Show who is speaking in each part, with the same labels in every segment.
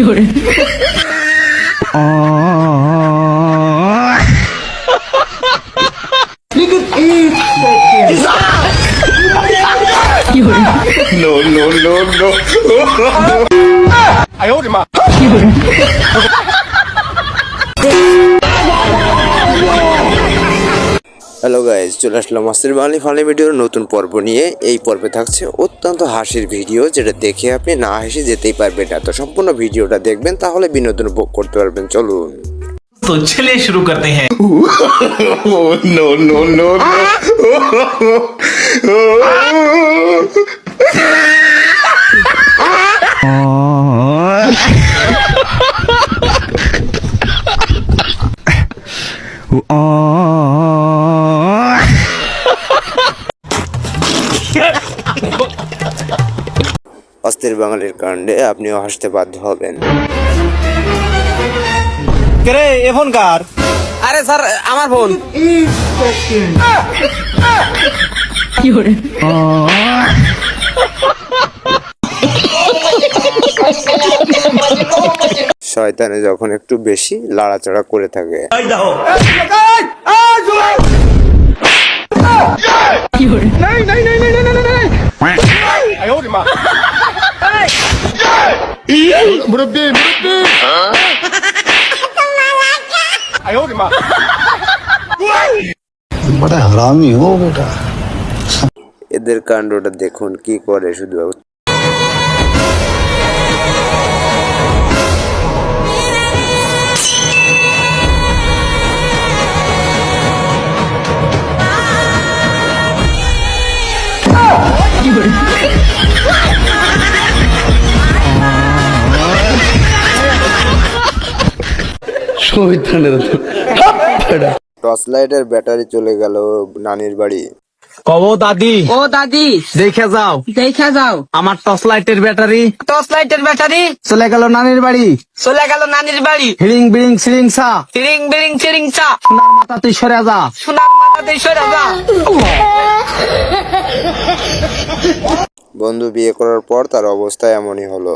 Speaker 1: Fiore. No, no, no, no. 哎呦我的妈！hello guys চলে আসলাম master বাঙালি ফালি ভিডিওর নতুন পর্ব নিয়ে। এই পর্বে থাকছে অত্যন্ত হাসির ভিডিও যেটা দেখে আপনি না হেসে যেতেই পারবেন না। তো সম্পূর্ণ ভিডিওটা দেখবেন তাহলে বিনোদন উপভোগ করতে পারবেন। চলুন।
Speaker 2: তো চলে শুরু করতে হ্যাঁ।
Speaker 1: নো নো নো ও অস্থির বাঙালির কাণ্ডে আপনিও হাসতে বাধ্য হবেন
Speaker 3: রে এ ফোন কার
Speaker 4: আরে স্যার আমার ফোন
Speaker 1: শয়তানে যখন একটু বেশি লাড়াচাড়া করে থাকে
Speaker 5: বড়
Speaker 1: এদের কাণ্ডটা দেখুন কি করে শুধু টর্চ লাইটের ব্যাটারি চলে গেল নানির বাড়ি।
Speaker 3: কব দাদি।
Speaker 4: ও দাদি।
Speaker 3: দেখে যাও।
Speaker 4: দেখা যাও।
Speaker 3: আমার টর্চ লাইটের ব্যাটারি।
Speaker 4: টর্চ লাইটের ব্যাটারি?
Speaker 3: চলে গেল নানির বাড়ি।
Speaker 4: চলে গেল নানির বাড়ি।
Speaker 3: হিড়িং বিড়িং সিড়িং সা।
Speaker 4: ফিরিং বিরিং চিরিং চা
Speaker 3: সোনার মাথা তুই সরে যা।
Speaker 4: সোনার মাথা দিয়ে সরে যা।
Speaker 1: বন্ধু বিয়ে করার পর তার অবস্থা এমনই হলো।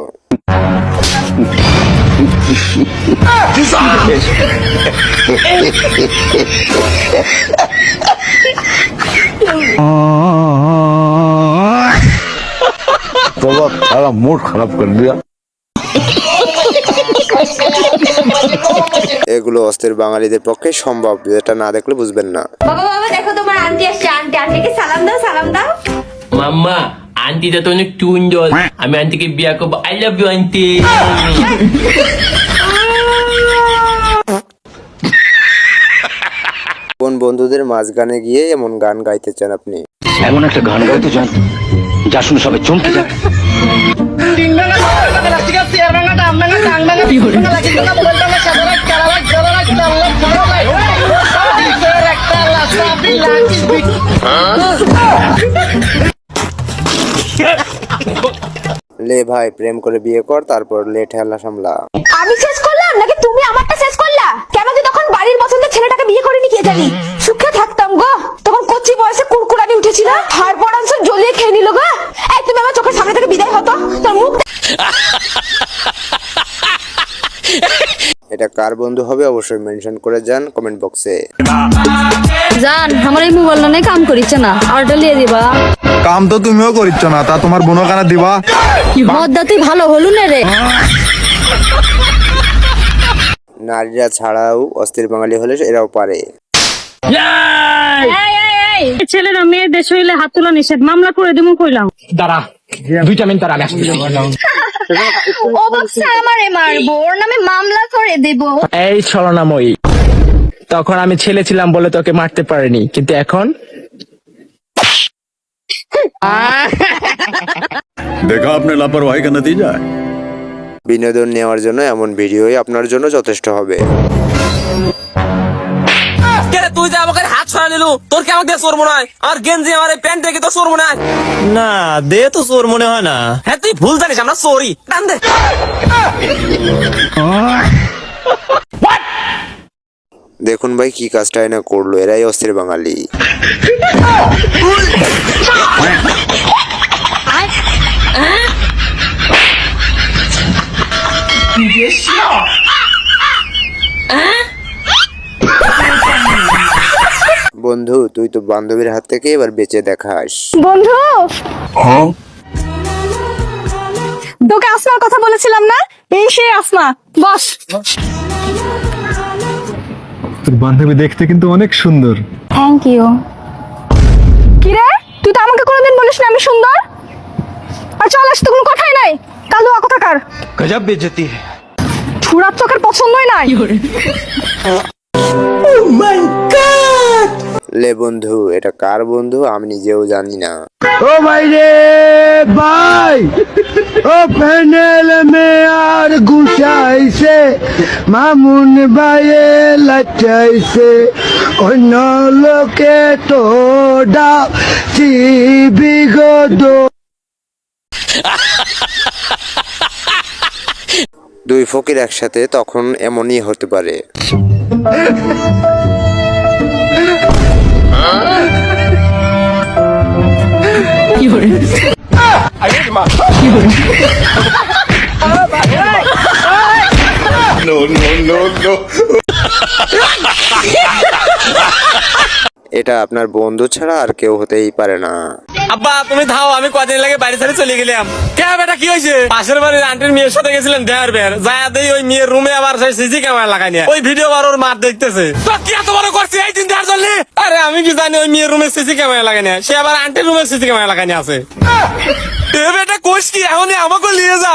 Speaker 5: बाबा सारा मूड खराब कर दिया
Speaker 1: এগুলো অস্থির বাঙালিদের পক্ষে সম্ভব যেটা না দেখলে বুঝবেন না
Speaker 6: বাবা বাবা দেখো তোমার আন্টি আসছে আন্টি আন্টিকে সালাম দাও সালাম দাও
Speaker 7: মাম্মা আন্টিটা তো অনেক টুন্ডল আমি আন্টিকে বিয়া করব আই লাভ ইউ আন্টি
Speaker 1: কোন বন্ধুদের মাঝগানে গিয়ে এমন গান গাইতে চান আপনি?
Speaker 8: এমন একটা গান গাইতে চান যা শুনে সবাই চমকে যায়।
Speaker 1: লে ভাই প্রেম করে বিয়ে কর তারপর লে ঠেলা সামলা।
Speaker 6: আমি শেষ করলাম নাকি তুমি আমারটা শেষ করলা? কেন যে তখন বাড়ির পছন্দের ছেলেটাকে বিয়ে করিনি কে জানি? সুখে থাকতাম গো। তখন কচি বয়সে কুরকুরানি উঠেছিল হাড় পড়াংশ জ্বলিয়ে খেয়ে নিল গো। এই তুমি আমার চোখের সামনে থেকে বিদায় হতো তোর মুখ
Speaker 1: এটা কার বন্ধু হবে অবশ্যই মেনশন করে যান কমেন্ট বক্সে।
Speaker 9: জান আমার এই মোবাইলটা নিয়ে কাম করিচ্ছে না। অর্ডার লিয়ে দিবা।
Speaker 10: কাম তো তুমিও করিচ্ছ না তা তোমার বোনো কানা দিবা।
Speaker 9: তুই ভালো হলু না রে।
Speaker 1: নারীরা ছাড়াও অস্থির বাঙালি হলে এরাও পারে।
Speaker 9: ছেলেরা মেয়েদের শরীরে হাত তোলা নিষেধ। মামলা করে দেবো কইলাম।
Speaker 3: দাঁড়া দুইটা মিনিট আমি আসছি
Speaker 9: ও বাচ্চা আমারে মারবো। ওর নামে মামলা করে দেব।
Speaker 3: এই ছলনাময়ী তখন আমি ছেলে ছিলাম বলে তোকে মারতে পারিনি কিন্তু এখন
Speaker 10: দেখা আপনার লাপরওয়াহি কা নতিজা
Speaker 1: বিনোদন নেওয়ার জন্য এমন ভিডিও আপনার জন্য যথেষ্ট হবে।
Speaker 4: তুই যে আমাকে হাত ছড়া নিলু তোর কি আমাকে সোর মনে হয়? আর গেঞ্জি আমার এই প্যান্ট দেখে তো সোর মনে হয়?
Speaker 3: না দে তো সোর মনে হয় না।
Speaker 4: হ্যাঁ তুই ভুল জানিস আমরা চোরই। টান দে।
Speaker 1: দেখুন ভাই কি কাজটা এনে করল এরাই অস্থির বাঙালি। বন্ধু তুই তো বান্ধবীর হাত থেকে এবার বেঁচে দেখাস।
Speaker 11: বন্ধু? হ্যাঁ? তোকে আসমার কথা বলেছিলাম না? এই সে আসমা। বস।
Speaker 10: তোর বান্ধবী দেখতে কিন্তু অনেক সুন্দর।
Speaker 11: থ্যাংক ইউ কি রে তুই তো আমাকে কোনোদিন বলিস না আমি সুন্দর? আর চল আসতে কোনো কথাই নাই। কালো কথাকার
Speaker 12: গজব বেজতি
Speaker 11: ছুরার চোখের পছন্দই নাই।
Speaker 1: ও মাই গড লে বন্ধু এটা কার বন্ধু? আমি নিজেও জানি না।
Speaker 12: ও ভাই রে ভাই! ও প্যানেল মে আর গুছাইছে মামুন ভাইয়ে লাচাইছে অন্য লোকে তো ডা বিগত।
Speaker 1: দুই ফকির একসাথে তখন এমনই হতে পারে। 一会儿，哎呀我妈！一会。এটা আপনার বন্ধু ছাড়া আর কেউ হতেই পারে না।
Speaker 4: আব্বা তুমি থাও আমি কদিন লাগে বাড়ি ছেড়ে চলে গেলাম। কে বেটা কি হয়েছে? পাশের বাড়ির আন্টির মেয়ের সাথে গেছিলেন দেয়ার বের। যায় দেই ওই মেয়ের রুমে আবার সেই সিসি ক্যামেরা লাগাই নিয়ে। ওই ভিডিও বার ওর মার দেখতেছে। তো কি এত বড় করছে এই দিন দেয়ার জন্য? আরে আমি কি জানি ওই মেয়ের রুমে সিসি ক্যামেরা লাগাই নিয়ে। সে আবার আন্টির রুমে সিসি ক্যামেরা লাগাই নিয়ে আছে। এ বেটা কোষ কি? এখনই আমাকে নিয়ে যা।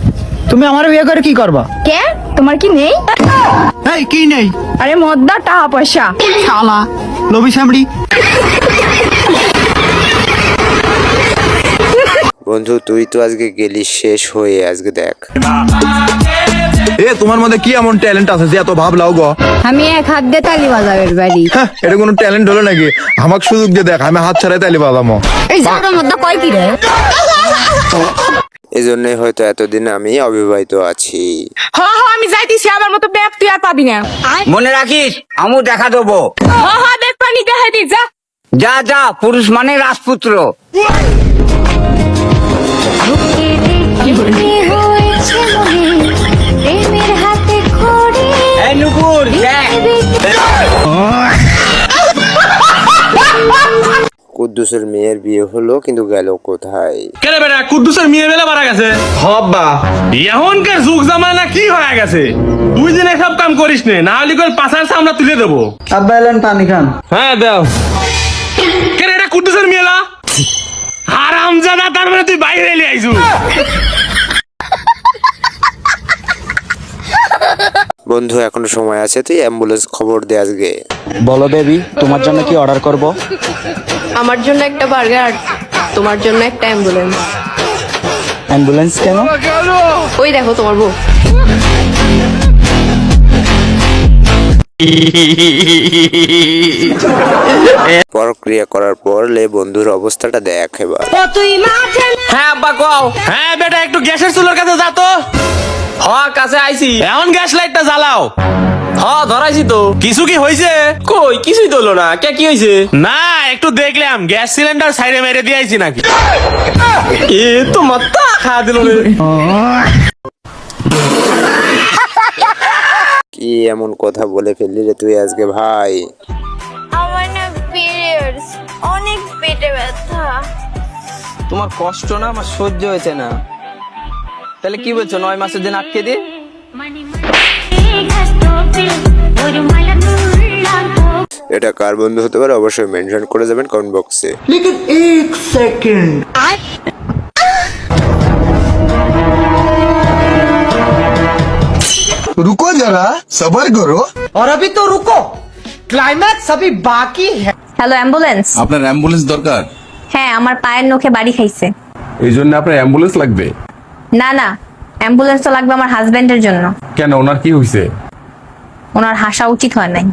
Speaker 13: তুমি আমার বিয়ে করে কি করবা?
Speaker 11: কে? তোমার কি নেই?
Speaker 13: এই কি নেই?
Speaker 11: আরে মদ্দা টাকা পয়সা।
Speaker 13: শালা লবি সামড়ি
Speaker 1: বন্ধু তুই তো আজকে গেলি শেষ হয়ে আজকে দেখ।
Speaker 10: এ তোমার মধ্যে কি এমন ট্যালেন্ট আছে যে এত ভাব লাও গো?
Speaker 14: আমি এক হাত দিয়ে তালি বাজাবের বাড়ি।
Speaker 10: হ্যাঁ, এটা কোনো ট্যালেন্ট হলো নাকি? আমাকে সুযোগ দিয়ে দেখ আমি হাত ছাড়াই তালি বাজামো।
Speaker 14: এই জায়গাটার মধ্যে কয় কি রে?
Speaker 1: এই জন্যই হয়তো এতদিন আমি অবিবাহিত আছি।
Speaker 11: হ হ আমি যাইতেছি আমার মতো ব্যাপ তুই আর পাবি না।
Speaker 15: মনে রাখিস আমু দেখা দেবো।
Speaker 11: হ হ দেখ পানি দেখাই দি যা।
Speaker 15: যা যা পুরুষ মানে রাজপুত্র। এই নুপুর দেখ।
Speaker 1: কুদ্দুসের মেয়ের বিয়ে হলো কিন্তু গেল কোথায়?
Speaker 4: কেন বেটা কুদ্দুসের মেয়ে বেলা মারা গেছে?
Speaker 10: হব্বা।
Speaker 4: এখনকার যুগ জামানা কি হয়ে গেছে? দুই দিন সব কাম করিস নে না হলে কল পাশার আমরা তুলে দেবো।
Speaker 13: আব্বা এলেন পানি খান।
Speaker 4: হ্যাঁ দাও। কেন এটা কুদ্দুসের মেয়েলা? হারাম জানা তার মানে তুই বাইরে এলে আইছু
Speaker 1: বন্ধু এখনও সময় আছে তুই অ্যাম্বুলেন্স খবর দে আজকে।
Speaker 13: বলো বেবি তোমার জন্য কি অর্ডার করব?
Speaker 14: আমার জন্য একটা বার্গার তোমার জন্য একটা অ্যাম্বুলেন্স
Speaker 13: অ্যাম্বুলেন্স কেন?
Speaker 14: ওই দেখো তোমার বউ।
Speaker 1: প্রক্রিয়া করার পর লে বন্ধুর অবস্থাটা দেখ এবার।
Speaker 4: হ্যাঁ আব্বা কও। হ্যাঁ বেটা একটু গ্যাসের চুলোর কাছে যা তো। হ কাছে আইছি। এখন গ্যাস লাইটটা জ্বালাও। হ ধরাইছি তো। কিছু কি হয়েছে কই কিছুই তো হলো না। কে কি হয়েছে না একটু দেখলাম গ্যাস সিলিন্ডার সাইডে মেরে দিয়ে আইছি নাকি? এ তো মাত্তা খা দিল রে।
Speaker 1: কি এমন কথা বলে ফেললি রে তুই আজকে ভাই?
Speaker 14: পেটে ব্যথা
Speaker 13: তোমার কষ্ট না আমার সহ্য হয়েছে না তাহলে কি বলছো নয় মাসের দিন আটকে দিয়ে
Speaker 1: এটা কার বন্ধু হতে পারে অবশ্যই মেনশন করে যাবেন কমেন্ট বক্সে
Speaker 12: रुको जरा सबर करो
Speaker 13: और अभी तो रुको क्लाइमैक्स अभी बाकी है
Speaker 14: হ্যালো অ্যাম্বুলেন্স
Speaker 10: আপনার অ্যাম্বুলেন্স দরকার?
Speaker 14: হ্যাঁ আমার পায়ের নখে বাড়ি খাইছে।
Speaker 10: এই জন্য আপনার অ্যাম্বুলেন্স লাগবে?
Speaker 14: না না অ্যাম্বুলেন্স তো লাগবে আমার হাজবেন্ডের জন্য।
Speaker 10: কেন ওনার কি হয়েছে
Speaker 14: ওনার হাসা উচিত হয় নাই।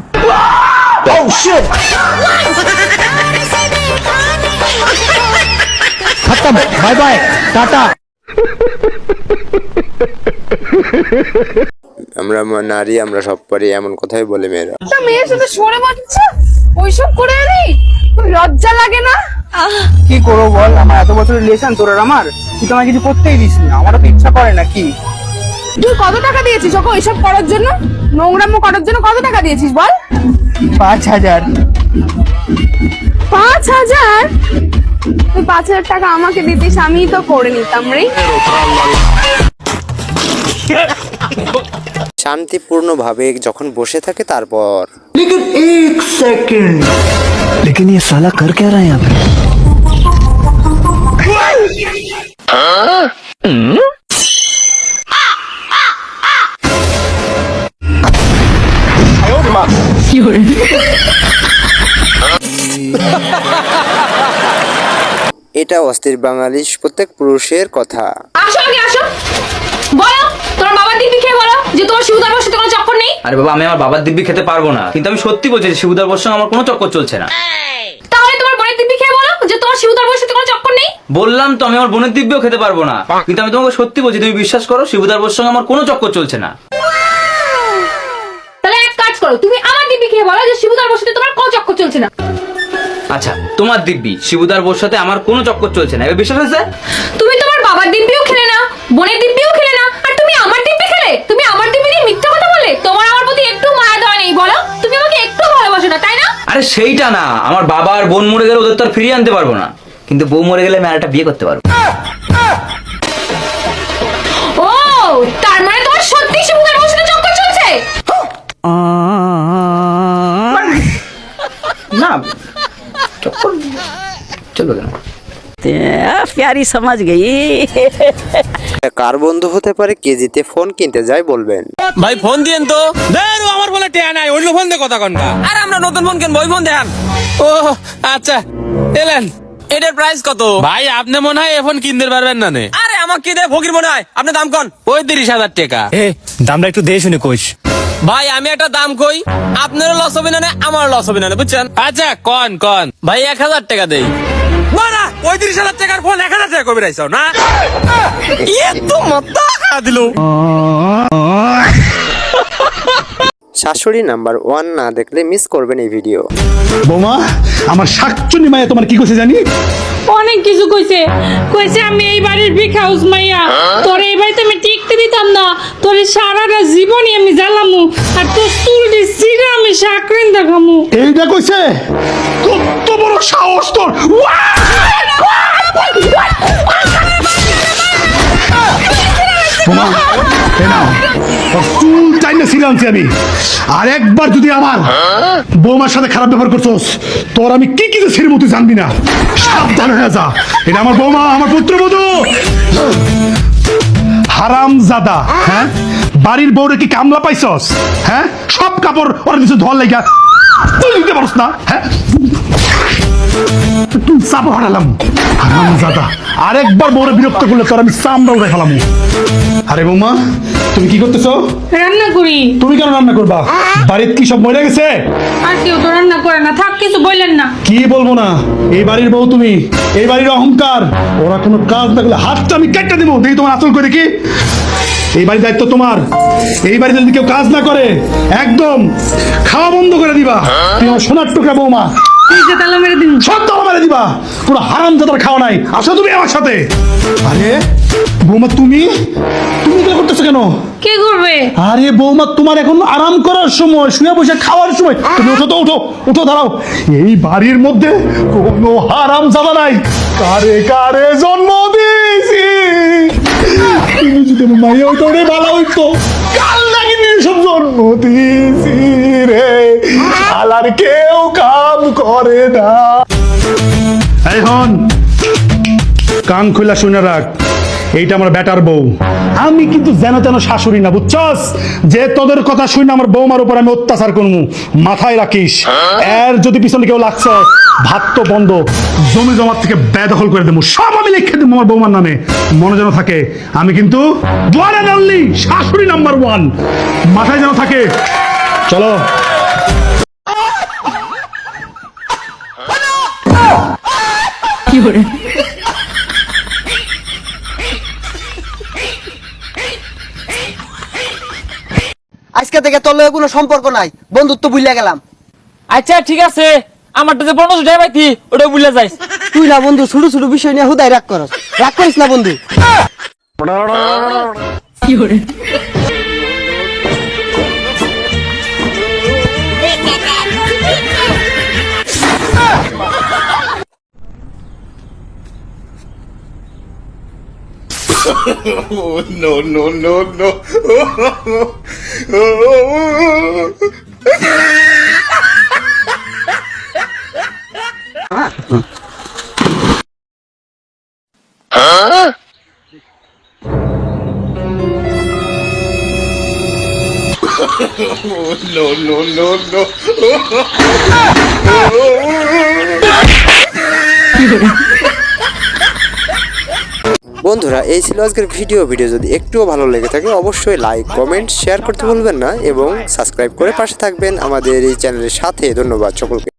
Speaker 5: বাই বাই টাটা
Speaker 1: আমরা নারী আমরা সব পারি এমন কথাই বলে মেয়েরা।
Speaker 6: মেয়ের সাথে সরে বাচ্চা ওইসব করে আনি? লজ্জা লাগে না?
Speaker 3: কি করব বল? আমার এত বছরের রিলেশন তোর আর আমার। তুই তো আমাকে কিছু করতেই দিস না। আমারও তো ইচ্ছা করে না কি?
Speaker 6: তুই কত টাকা দিয়েছিস ওকে ওইসব করার জন্য? নোংরাম্য করার জন্য কত টাকা দিয়েছিস বল?
Speaker 3: পাঁচ হাজার।
Speaker 6: পাঁচ হাজার? তুই পাঁচ হাজার টাকা আমাকে দিতিস আমি তো করে নিতাম রে।
Speaker 1: শান্তিপূর্ণভাবে যখন বসে থাকে তারপর
Speaker 5: लेकिन ये साला कर क्या रहा है यहाँ पे
Speaker 1: এটা অস্থির বাঙালি প্রত্যেক পুরুষের কথা
Speaker 6: আসো আগে আসো
Speaker 3: আরে বাবা আমি আমার বাবার দিব্যি খেতে পারব না। কিন্তু আমি সত্যি বলছি যে শিবুদার বর সঙ্গে আমার কোনো চক্কর চলছে না।
Speaker 6: তাহলে তোমার বোনের দিদি খেয়ে বলো যে তোমার শিবদার বসে কোনো চক্কর নেই?
Speaker 3: বললাম তো আমি আমার বোনের দিব্যও খেতে পারব না। কিন্তু আমি তোমাকে সত্যি বলছি তুমি বিশ্বাস করো শিবুদার বর সঙ্গে আমার কোনো চক্কর চলছে না।
Speaker 6: তাহলে এক কাজ করো তুমি আমার দিদি খেয়ে বলো যে শিবদার বসে তোমার কোনো চক্কর চলছে না।
Speaker 3: আচ্ছা তোমার দিব্যি শিবুদার বোর সাথে আমার কোনো চক্কর চলছে না। এবার বিশ্বাস হয়েছে?
Speaker 6: তুমি তোমার বাবার দিব্যিও খেলে না বোনের দিব্যিও খেলে না আর তুমি আমার দিব্যি খেলে তুমি আমার দিব্যি নিয়ে মিথ্যা কথা বলে তোমার আমার প্রতি একটু মায়া দেওয়া নেই বলো তুমি আমাকে একটু ভালোবাসো না তাই না
Speaker 3: আরে সেইটা না। আমার বাবা আর বোন মরে গেলে ওদের তো আর ফিরিয়ে আনতে পারব না। কিন্তু বউ মরে গেলে আমি আর একটা বিয়ে করতে পারব।
Speaker 6: ও তার মানে তোমার সত্যি শিবুকার চক্কর চলছে?
Speaker 3: না চক্কর চলবে কেন?
Speaker 16: প্যারি সমাজ
Speaker 1: গেই। কার বন্ধু হতে পারে কেজিতে ফোন কিনতে যায় বলবেন।
Speaker 4: ভাই ফোন দিয়েন তো। দেন আমার বলে টেয়া নাই অন্য ফোন দিয়ে কথা কনকা আরে আমরা নতুন ফোন কিনবো ওই ফোন দেন ও আচ্ছা এলেন। এটার প্রাইস কত? ভাই আপনি মনে হয় ফোন কিনতে পারবেন না নে। আরে আমার কি দেয় ফকির মনে হয়? আপনি দাম কন। পঁয়ত্রিশ হাজার টাকা।
Speaker 10: দামটা একটু দিয়ে শুনে কোষ
Speaker 4: ভাই আমি একটা দাম কই আপনারও লস হবে না আমার লস হবে না বুঝছেন? আচ্ছা কন কন। ভাই এক হাজার টাকা দেই। না পঁয়ত্রিশ হাজার টাকার ফোন এক হাজার টাকা কবে রাইছো না? এত মাথা খা দিল।
Speaker 1: শাশুড়ি নাম্বার ওয়ান না দেখলে মিস করবেন এই ভিডিও
Speaker 5: বৌমা আমার শাকচুনি মায়ে তোমার কি কইছে জানি?
Speaker 9: অনেক কিছু কইছে। কইছে আমি এই বাড়ির বিগ হাউস মাইয়া। তোর এই বাড়িতে আমি টিকতে দিতাম না। তোর সারাটা জীবনই আমি জ্বালামু। আর তোর চুলটি সিরে আমি সাকরিন দেখামু
Speaker 5: এইটা কইছে? কত বড় সাহস তোর। বোমা চাইলে ছিঁড়ে আনছি আমি? আর একবার যদি আমার বৌমার সাথে খারাপ ব্যবহার তোর আমি কি তুই জানবি না। সাবধান হয়ে আমার বৌমা, আমার হারাম জাদা হ্যাঁ? বাড়ির বউরে কি কামলা পাইছস? হ্যাঁ? সব কাপড় ওর কিছু ধোয়ার লাগা তুই দিতে পারস না হ্যাঁ? হারালাম। হারাম আরেকবার বউরে বিরক্ত করলে তোর আমি চামড়া আরে বৌমা তুমি কি করতেছো?
Speaker 9: রান্না করি।
Speaker 5: তুমি কেন রান্না করবা? বাড়ির কি সব মরে গেছে?
Speaker 9: আর কেউ তো রান্না করে না। থাক কিছু বললেন না।
Speaker 5: কি বলব না? এই বাড়ির বউ তুমি। এই বাড়ির অহংকার। ওরা কোনো কাজ না করলে হাতটা আমি কেটে দেবো। দেখি তোমার আসল করে কি? এই বাড়ির দায়িত্ব তোমার। এই বাড়িতে যদি কেউ কাজ না করে একদম খাওয়া বন্ধ করে দিবা। তুমি আমার সোনার টুকরা বৌমা।
Speaker 9: এই মেরে
Speaker 5: দিবা। পুরো হারাম জাতার খাওয়া নাই। আসো তুমি আমার সাথে। আরে বৌমা তুমি? তুমি এগুলো করতেছো কেন?
Speaker 9: কে করবে?
Speaker 5: আরে বৌমা তোমার এখন আরাম করার সময় শুয়ে বসে খাওয়ার সময়। তুমি ওঠো তো ওঠো ওঠো দাঁড়াও। এই বাড়ির মধ্যে কোনো হারাম জাদা নাই। কারে কারে জন্ম দিয়েছি? তুমি যদি আমার মাইয়া হইতো রে ভালো হইতো। কাল লাগিনি সব জন্ম দিয়েছি রে। আলার কেউ কাম করে না। এই হন, কান শুনে রাখ, এইটা আমার বেটার বউ। আমি কিন্তু যেন তেন শাশুড়ি না, বুঝছস? যে তোদের কথা শুনে আমার বৌমার উপর আমি অত্যাচার করব মাথায় রাখিস। এর যদি পিছনে কেউ লাগছ, ভাত তো বন্ধ। জমি জমার থেকে বেদখল করে দেবো, সব আমি লিখে দেবো আমার বৌমার নামে। মনে যেন থাকে, আমি কিন্তু অনলি শাশুড়ি নাম্বার ওয়ান। মাথায় যেন থাকে, চলো।
Speaker 2: আজকে থেকে তোর লগে কোনো সম্পর্ক নাই। বন্ধুত্ব ভুলে গেলাম।
Speaker 4: আচ্ছা ঠিক আছে। আমারটা যে বনস উঠাই পাইতি ওটা বুঝলে যাইস।
Speaker 2: তুই না বন্ধু ছোট ছোট বিষয় নিয়ে হুদায় রাগ করস। রাগ করিস না বন্ধু। oh, no, no, no, no. Huh? oh, no, no, no, no.
Speaker 1: বন্ধুরা, এই ছিল আজকের ভিডিও। ভিডিও যদি একটুও ভালো লেগে থাকে, অবশ্যই লাইক কমেন্ট শেয়ার করতে ভুলবেন না এবং সাবস্ক্রাইব করে পাশে থাকবেন আমাদের এই চ্যানেলের সাথে। ধন্যবাদ সকলকে।